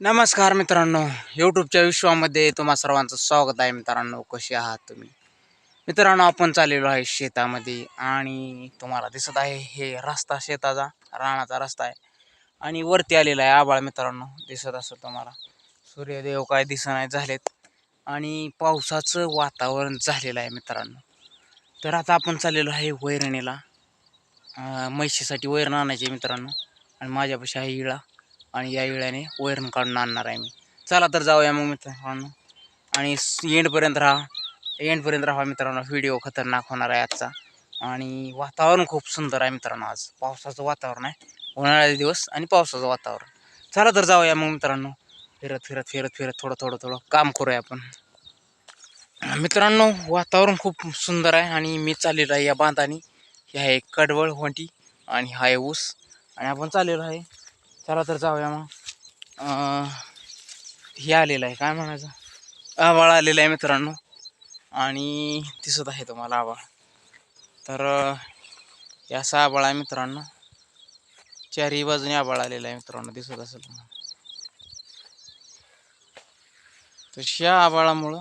नमस्कार मित्रांनो यूट्यूबच्या विश्वामध्ये तुम्हा सर्वांचं स्वागत आहे. मित्रांनो कसे आहात तुम्ही? मित्रांनो आपण चाललेलो आहे शेतामध्ये आणि तुम्हाला दिसत आहे हे रस्ता शेताचा रानाचा रस्ता आहे. आणि वरती आलेला आहे आबाळ मित्रांनो दिसत असं तुम्हाला. सूर्यदेव काय दिसणार झालेत. आणि पावसाचं वातावरण झालेलं आहे मित्रांनो. तर आता आपण चाललेलो आहे वैरणीला. म्हशीसाठी म्हैशीसाठी वैरण आणायचे मित्रांनो. आणि माझ्यापाशी आहे इळा. आणि या वेळाने वैरण काढून आणणार आहे मी. चला तर जाऊया मग मित्रांनो. आणि एंडपर्यंत राहा. एंडपर्यंत राहा मित्रांनो. व्हिडिओ खतरनाक होणार आहे आजचा. आणि वातावरण खूप सुंदर आहे मित्रांनो आज. पावसाचं वातावरण आहे. उन्हाळ्याचे दिवस आणि पावसाचं वातावरण. चला तर जाऊया मग मित्रांनो. फिरत फिरत फिरत फिरत थोडं थोडं थोडं काम करूया आपण. मित्रांनो वातावरण खूप सुंदर आहे आणि मी चाललेलो आहे या बांधाने. हे आहे कडवळ वंटी आणि हा आहे ऊस. आणि आपण चाललेलो आहे चला तर जाऊया मग. हे आलेलं आहे काय म्हणायचं? आभाळ आलेला आहे मित्रांनो. आणि दिसत आहे तुम्हाला आभाळ तर अं, आबाळ आभाळ आहे मित्रांनो. चारही बाजूने आभाळ आलेला आहे मित्रांनो दिसत असेल तुम्हाला. तशा ह्या आभाळामुळं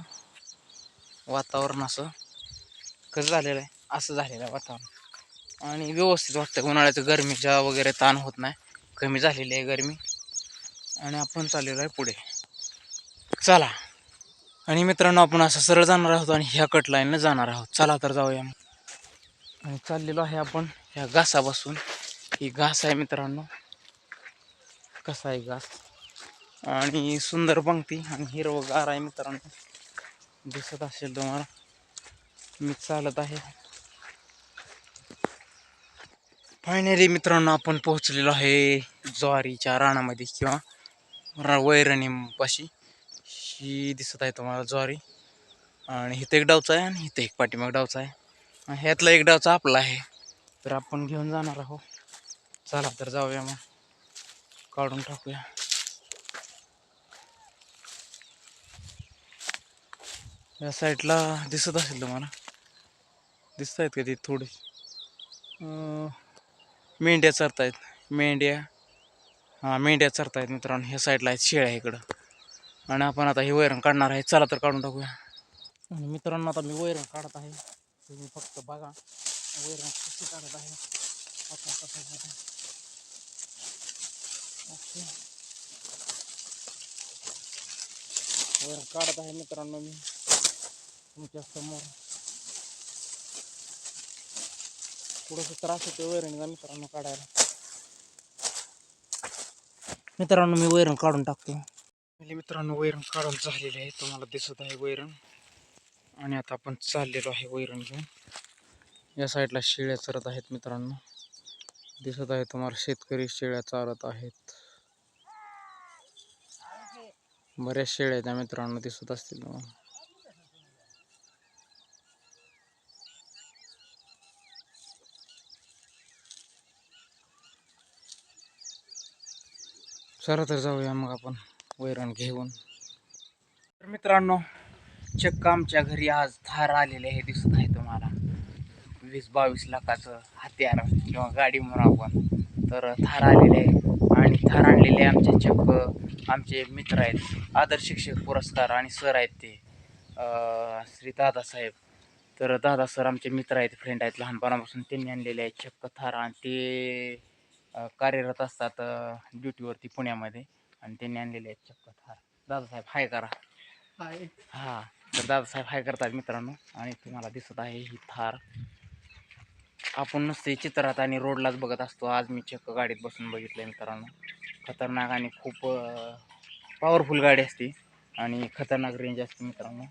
वातावरण असं कसं झालेलं आहे? असं झालेलं आहे वातावरण. आणि व्यवस्थित वाटतं. उन्हाळ्याचं गरमीच्या वगैरे ताण होत नाही. कमी झालेली आहे गरमी. आणि आपण चाललेलो आहे पुढे. चला. आणि मित्रांनो आपण असं सरळ जाणार आहोत आणि ह्या कट लाईनला जाणार आहोत. चला तर जाऊया आणि चाललेलो आहे आपण ह्या घासापासून. ही घास आहे मित्रांनो. कसा आहे घास? आणि सुंदर पंक्ती आणि हिरवगार आहे मित्रांनो. दिसत असेल तुम्हाला. मी चालत आहे. फायनली मित्रांनो आपण पोहोचलेलो आहे ज्वारीच्या रानामध्ये किंवा वैरणीपाशी. ही दिसत आहे तुम्हाला ज्वारी. आणि इथं एक डावचा आहे आणि इथं एक पाठीमाग डावचा आहे. आणि ह्यातला एक डावचा आपला आहे. तर आपण घेऊन जाणार आहोत. चला तर जाऊया मग. काढून टाकूया. या साईडला दिसत असेल तुम्हाला? दिसत आहेत का ते थोडी? मेंढ्या चरतायत. मेंढ्या. हां मेंढ्या चरतायत मित्रांनो. ह्या साईडला आहेत शेळ्या इकडं. आणि आपण आता हे वैरण काढणार आहे. चला तर काढून टाकूया. आणि मित्रांनो आता मी वैरण काढत आहे. तुम्ही फक्त बघा. वैरण कशी काढत आहे. ओके. वैरण काढत आहे मित्रांनो मी. तुमच्यासमोर. थोडंसं त्रास होतो वैरणीचा मित्रांनो काढायला. मित्रांनो मी वैरण काढून टाकतो. मित्रांनो वैरण काढून झालेले आहे. तुम्हाला दिसत आहे वैरण. आणि आता आपण चाललेलो आहे वैरण घेऊन. या साईडला शेळ्या चरत आहेत मित्रांनो. दिसत आहे तुम्हाला शेतकरी शेळ्या चारत आहेत. बऱ्याच शेळ्या त्या मित्रांनो दिसत असतील तुम्हाला. चला तर जाऊया मग आपण वैरण घेऊन. तर मित्रांनो चक्क आमच्या घरी आज थार आलेले हे दिसत आहे तुम्हाला. वीस बावीस लाखाचं हत्यार किंवा गाडी म्हणू आपण. तर थार आलेले आहे आणि थार आणलेले आमचे चक्क आमचे मित्र आहेत. आदर्श शिक्षक पुरस्कार आणि सर आहेत ते. श्री दादासाहेब तर दादा सर आमचे मित्र आहेत फ्रेंड आहेत. लहानपणापासून त्यांनी आणलेले आहेत चक्क थार आणि ते कार्यरत असतात ड्युटीवरती पुण्यामध्ये आणि त्यांनी आणलेले आहेत चक्क थार दादासाहेब हाय करा. हां तर दादासाहेब हाय करतात मित्रांनो आणि तुम्हाला दिसत आहे ही थार. आपण नुसते चित्रात आणि रोडलाच बघत असतो. आज मी चक्क गाडीत बसून बघितलं मित्रांनो. खतरनाक आणि खूप पॉवरफुल गाडी असते आणि खतरनाक रेंज असते मित्रांनो.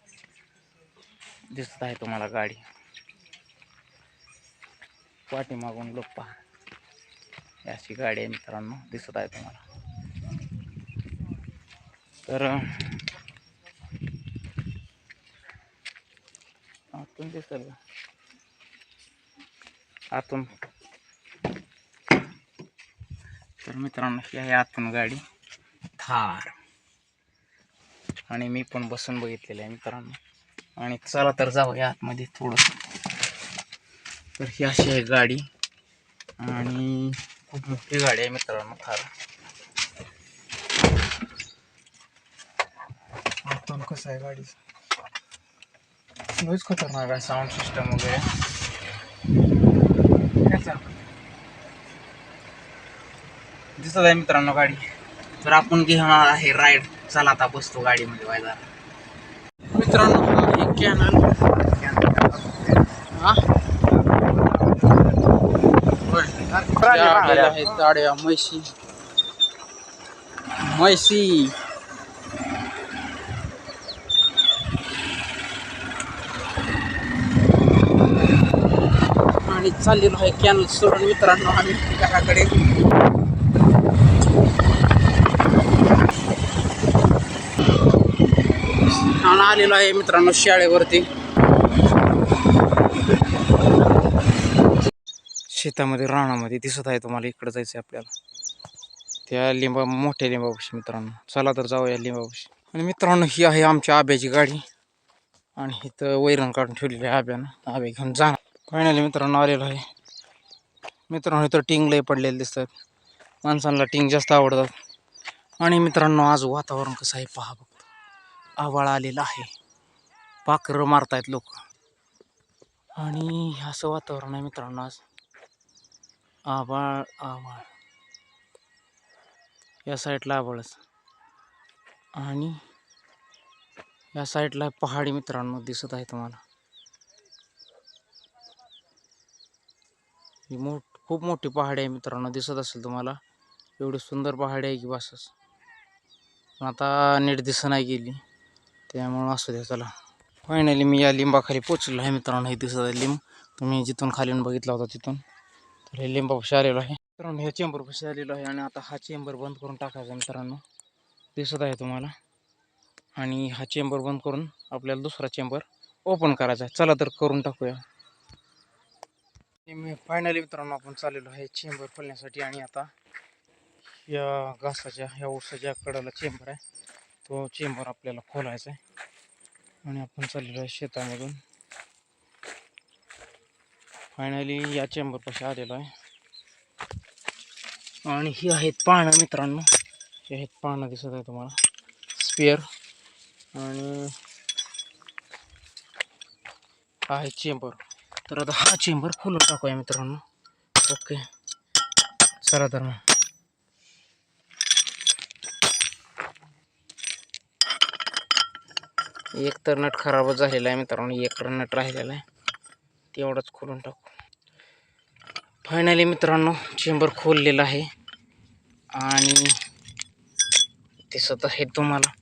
दिसत आहे तुम्हाला गाडी. पाठीमागून लोक पहा. ही अशी गाडी आहे मित्रांनो दिसत आहे तुम्हाला. तर आतून दिसेल आतून. तर मित्रांनो ही आहे आतून गाडी. थार. आणि मी पण बसून बघितलेलं आहे मित्रांनो. आणि चला तर जाऊया आतमध्ये थोडं. तर ही अशी आहे गाडी. आणि खूप मोठी गाडी आहे मित्रांनो साऊंड कसं आहे गाडीचं लयच खतरनाक आहे साऊंड सिस्टम वगैरे. दिसत आहे मित्रांनो गाडी. तर आपण घेणार आहे राईड चला आता बसतो गाडीमध्ये व्हायला मित्रांनो हा कॅनल हा होय. त्या आलेल्या आहेत गाड्या म्हैशी. म्हैशी. आणि चाललेलो आहे कॅनल सोडून मित्रांनो आम्ही घराकडे. आणि आलेलो आहे मित्रांनो शाळेवरती. शेतामध्ये रानामध्ये दिसत आहे तुम्हाला इकडं जायचं आहे आपल्याला. त्या लिंबा मोठ्या लिंबापाशी मित्रांनो. चला तर जाऊया लिंबापाशी. आणि मित्रांनो ही आहे आमच्या आब्याची गाडी. आणि इथं वैरण काढून ठेवलेली आहे आब्यानं. आब्या घेऊन जाणार. फायनली मित्रांनो आलेलो आहे. मित्रांनो इथं टिंग लय पडलेले दिसतात. माणसांना टिंग जास्त आवडतात. आणि मित्रांनो आज वातावरण कसं आहे पहा फक्त आवाळ आलेला आहे. पाखरं मारतायत लोक. आणि हे असं वातावरण आहे मित्रांनो आज. आभाळ आभाळ. या साईडला आभाळच. आणि या साईडला पहाडी मित्रांनो दिसत आहे तुम्हाला. ही मोठ खूप मोठी पहाडी आहे मित्रांनो दिसत असेल तुम्हाला. एवढी सुंदर पहाडी आहे की बसच. पण आता नीट दिसत नाही गेली. त्यामुळं असू द्या चला. फायनली मी या लिंबाखाली पोचलो आहे मित्रांनो हे दिसत आहे लिंब. तुम्ही जिथून खाली बघितला होता तिथून. तर लिंबापाशी आलेलो आहे. मित्रांनो ह्या चेंबरपाशी आलेलो आहे आणि आता हा चेंबर बंद करून टाकायचा मित्रांनो. दिसत आहे तुम्हाला. आणि हा चेंबर बंद करून आपल्याला दुसरा चेंबर ओपन करायचा आहे. चला तर करून टाकूया. मी फायनली मित्रांनो आपण चाललेलो आहे चेंबर खोलण्यासाठी आणि आता या घासाच्या ह्या ऊसाच्या कडाला चेंबर आहे. तो चेंबर आपल्याला खोलायचा आहे. आणि आपण चाललेलो आहे शेतामधून. फायनली या चेंबरपाशी आलेलो आहे. आणि ही आहेत पानं मित्रांनो. हे आहेत पानं दिसत आहे तुम्हाला. स्पेअर आणि आहे चेंबर तर आता हा चेंबर खोलून टाकूया मित्रांनो. ओके चला तर मग. एक तर नट खराबच झालेला आहे मित्रांनो. एक तर नट राहिलेला आहे. तेवढंच खोलून टाकू. फायनली मित्रांनो चेंबर खोललेला आहे. आणि दिसत आहे तुम्हाला.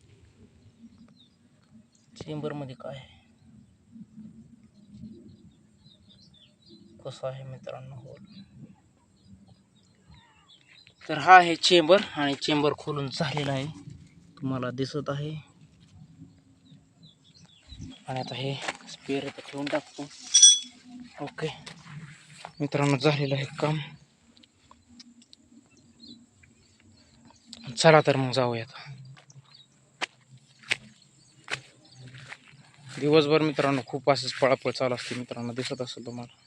चेंबरमध्ये काय आहे? कसं आहे मित्रांनो? होल तर हा आहे चेंबर आणि चेंबर खोलून झालेला आहे. तुम्हाला दिसत आहे. आणि आता हे स्पेअर इथं ठेवून टाकतो. ओके. मित्रांनो झालेलं आहे काम. चला तर मग जाऊयात. दिवसभर मित्रांनो खूप असंच पळापळ चालू असते मित्रांनो दिसत असेल तुम्हाला.